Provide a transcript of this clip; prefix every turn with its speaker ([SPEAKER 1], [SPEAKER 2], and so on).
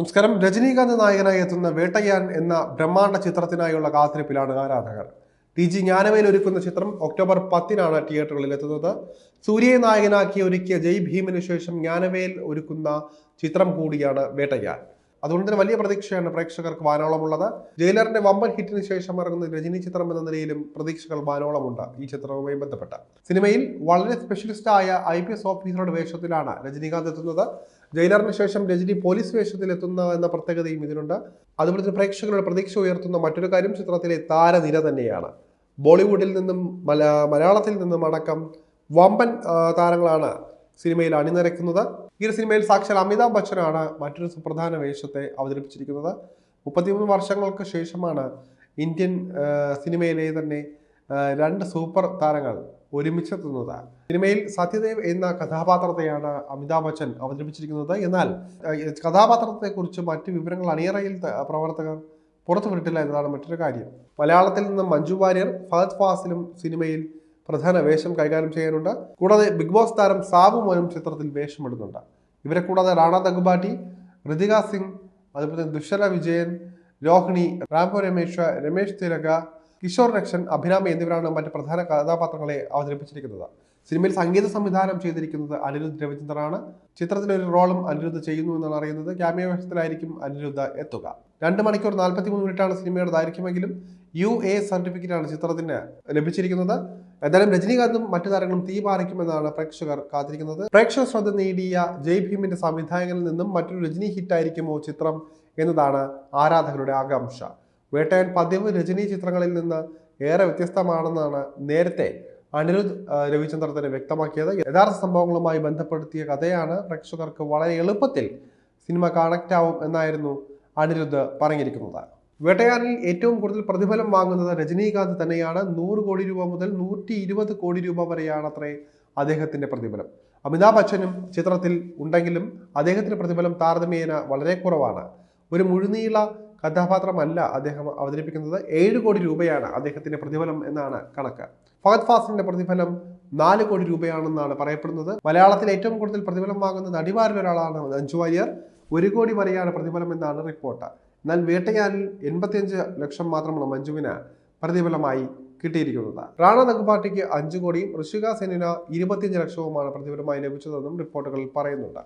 [SPEAKER 1] നമസ്കാരം. രജനീകാന്ത് നായകനായി എത്തുന്ന വേട്ടയാൻ എന്ന ബ്രഹ്മാണ്ഡ ചിത്രത്തിനായുള്ള കാത്തിരിപ്പിലാണ് ആരാധകർ. ടി ജി ജ്ഞാനമേൽ ഒരുക്കുന്ന ചിത്രം ഒക്ടോബർ പത്തിനാണ് തിയേറ്ററുകളിൽ എത്തുന്നത്. സൂര്യയെ നായകനാക്കി ഒരുക്കിയ ജയ് ഭീമിന് ശേഷം ജ്ഞാനവേൽ ഒരുക്കുന്ന ചിത്രം കൂടിയാണ് വേട്ടയാൻ അതുകൊണ്ട് തന്നെ വലിയ പ്രതീക്ഷയാണ് പ്രേക്ഷകർക്ക് വാനോളമുള്ളത്. ജയിലറിന്റെ വമ്പൻ ഹിറ്റിന് ശേഷം ഇറങ്ങുന്ന രജനി ചിത്രം എന്ന നിലയിലും പ്രതീക്ഷകൾ വാനോളമുണ്ട് ഈ ചിത്രവുമായി ബന്ധപ്പെട്ട. സിനിമയിൽ വളരെ സ്പെഷ്യലിസ്റ്റ് ആയ ഐ പി എസ് ഓഫീസറുടെ വേഷത്തിലാണ് രജനീകാന്ത് എത്തുന്നത്. ജയിലറിന് ശേഷം രജനി പോലീസ് വേഷത്തിൽ എത്തുന്ന എന്ന പ്രത്യേകതയും ഇതിനുണ്ട് അതുപോലെ തന്നെ പ്രേക്ഷകരുടെ പ്രതീക്ഷ ഉയർത്തുന്ന മറ്റൊരു കാര്യം ചിത്രത്തിലെ താരനിര തന്നെയാണ്. ബോളിവുഡിൽ നിന്നും മല മലയാളത്തിൽ നിന്നും അടക്കം വമ്പൻ താരങ്ങളാണ് സിനിമയിൽ അണിനിരക്കുന്നത്. ഈ ഒരു സിനിമയിൽ സാക്ഷാൽ അമിതാഭ് ബച്ചനാണ് മറ്റൊരു സുപ്രധാന വേഷത്തെ അവതരിപ്പിച്ചിരിക്കുന്നത്. മുപ്പത്തിമൂന്ന് വർഷങ്ങൾക്ക് ശേഷമാണ് ഇന്ത്യൻ സിനിമയിലെ തന്നെ രണ്ട് സൂപ്പർ താരങ്ങൾ ഒരുമിച്ചെത്തുന്നത് സിനിമയിൽ സത്യദേവ് എന്ന കഥാപാത്രത്തെയാണ് അമിതാഭ് ബച്ചൻ അവതരിപ്പിച്ചിരിക്കുന്നത്. എന്നാൽ കഥാപാത്രത്തെക്കുറിച്ച് മറ്റ് വിവരങ്ങൾ അണിയറയിൽ പ്രവർത്തകർ പുറത്തുവിട്ടില്ല എന്നതാണ് മറ്റൊരു കാര്യം. മലയാളത്തിൽ നിന്ന് മഞ്ജു വാര്യർ ഫഹദ് ഫാസിലും സിനിമയിൽ പ്രധാന വേഷം കൈകാര്യം ചെയ്യാനുണ്ട്. കൂടാതെ ബിഗ് ബോസ് താരം സാബു മോനും ചിത്രത്തിൽ വേഷമിടുന്നുണ്ട് ഇവരെ കൂടാതെ റാണ ദഗുബാട്ടി ഋതിക സിംഗ് അതുപോലെ ദുഷര വിജയൻ രോഹിണി റാംപോ രമേശ് രമേശ് തിലക കിഷോർ രക്ഷൻ അഭിരാമി എന്നിവരാണ് മറ്റ് പ്രധാന കഥാപാത്രങ്ങളെ അവതരിപ്പിച്ചിരിക്കുന്നത്. സിനിമയിൽ സംഗീത സംവിധാനം ചെയ്തിരിക്കുന്നത് അനിരുദ്ധ് രവിചന്ദ്രനാണ്. ചിത്രത്തിലെ ഒരു റോളും അനിരുദ്ധ് ചെയ്യുന്നു എന്നാണ് അറിയുന്നത്. ക്യാമിയ വേഷത്തിലായിരിക്കും അനിരുദ്ധ എത്തുക. രണ്ട് മണിക്കൂർ നാൽപ്പത്തി മൂന്ന് മിനിറ്റാണ് സിനിമയുടെ ദൈർഘ്യമെങ്കിലും യു എ സർട്ടിഫിക്കറ്റാണ് ചിത്രത്തിന് ലഭിച്ചിരിക്കുന്നത്. എന്തായാലും രജനീകാന്തും മറ്റു താരങ്ങളും തീ പാറിക്കുമെന്നാണ് പ്രേക്ഷകർ കാത്തിരിക്കുന്നത്. പ്രേക്ഷക ശ്രദ്ധ നേടിയ ജയ് ഭീമിന്റെ സംവിധായകനിൽ നിന്നും മറ്റൊരു രജനി ഹിറ്റായിരിക്കുമോ ചിത്രം എന്നതാണ് ആരാധകരുടെ ആകാംക്ഷ. വേട്ടയൻ പതിവ് രജനി ചിത്രങ്ങളിൽ നിന്ന് ഏറെ വ്യത്യസ്തമാണെന്നാണ് നേരത്തെ അനിരുദ്ധ് രവിചന്ദ്രൻ രവിചന്ദ്ര തന്നെ വ്യക്തമാക്കിയത്. യഥാർത്ഥ സംഭവങ്ങളുമായി ബന്ധപ്പെടുത്തിയ കഥയാണ് പ്രേക്ഷകർക്ക് വളരെ എളുപ്പത്തിൽ സിനിമ കണക്റ്റ് ആവും എന്നായിരുന്നു അനിരുദ്ധ് പറഞ്ഞിരിക്കുന്നത് വേട്ടയാനിൽ ഏറ്റവും കൂടുതൽ പ്രതിഫലം വാങ്ങുന്നത് രജനീകാന്ത് തന്നെയാണ്. നൂറ് കോടി രൂപ മുതൽ നൂറ്റി ഇരുപത് കോടി രൂപ വരെയാണ് അത്രേ അദ്ദേഹത്തിന്റെ പ്രതിഫലം. അമിതാഭ് ബച്ചനും ചിത്രത്തിൽ ഉണ്ടെങ്കിലും അദ്ദേഹത്തിന്റെ പ്രതിഫലം താരതമ്യേന വളരെ കുറവാണ്. ഒരു മുഴുനീള കഥാപാത്രമല്ല അദ്ദേഹം അവതരിപ്പിക്കുന്നത്. ഏഴ് കോടി രൂപയാണ് അദ്ദേഹത്തിന്റെ പ്രതിഫലം എന്നാണ് കണക്ക്. ഫഹദ് ഫാസിലിന്റെ പ്രതിഫലം നാല് കോടി രൂപയാണെന്നാണ് പറയപ്പെടുന്നത്. മലയാളത്തിൽ ഏറ്റവും കൂടുതൽ പ്രതിഫലം വാങ്ങുന്ന നടിമാരിൽ ഒരാളാണ് മഞ്ജു വാര്യർ. ഒരു കോടി വരെയാണ് പ്രതിഫലം എന്നാണ് റിപ്പോർട്ട്. എന്നാൽ വേട്ടയാനിൽ എൺപത്തിയഞ്ച് ലക്ഷം മാത്രമാണ് മഞ്ജുവിന് പ്രതിഫലമായി കിട്ടിയിരിക്കുന്നത്. റാണ നഗുപാട്ടിക്ക് അഞ്ചു കോടിയും ഋഷിക സെനിന് ഇരുപത്തിയഞ്ച് ലക്ഷവുമാണ് പ്രതിഫലമായി ലഭിച്ചതെന്നും റിപ്പോർട്ടുകളിൽ പറയുന്നുണ്ട്.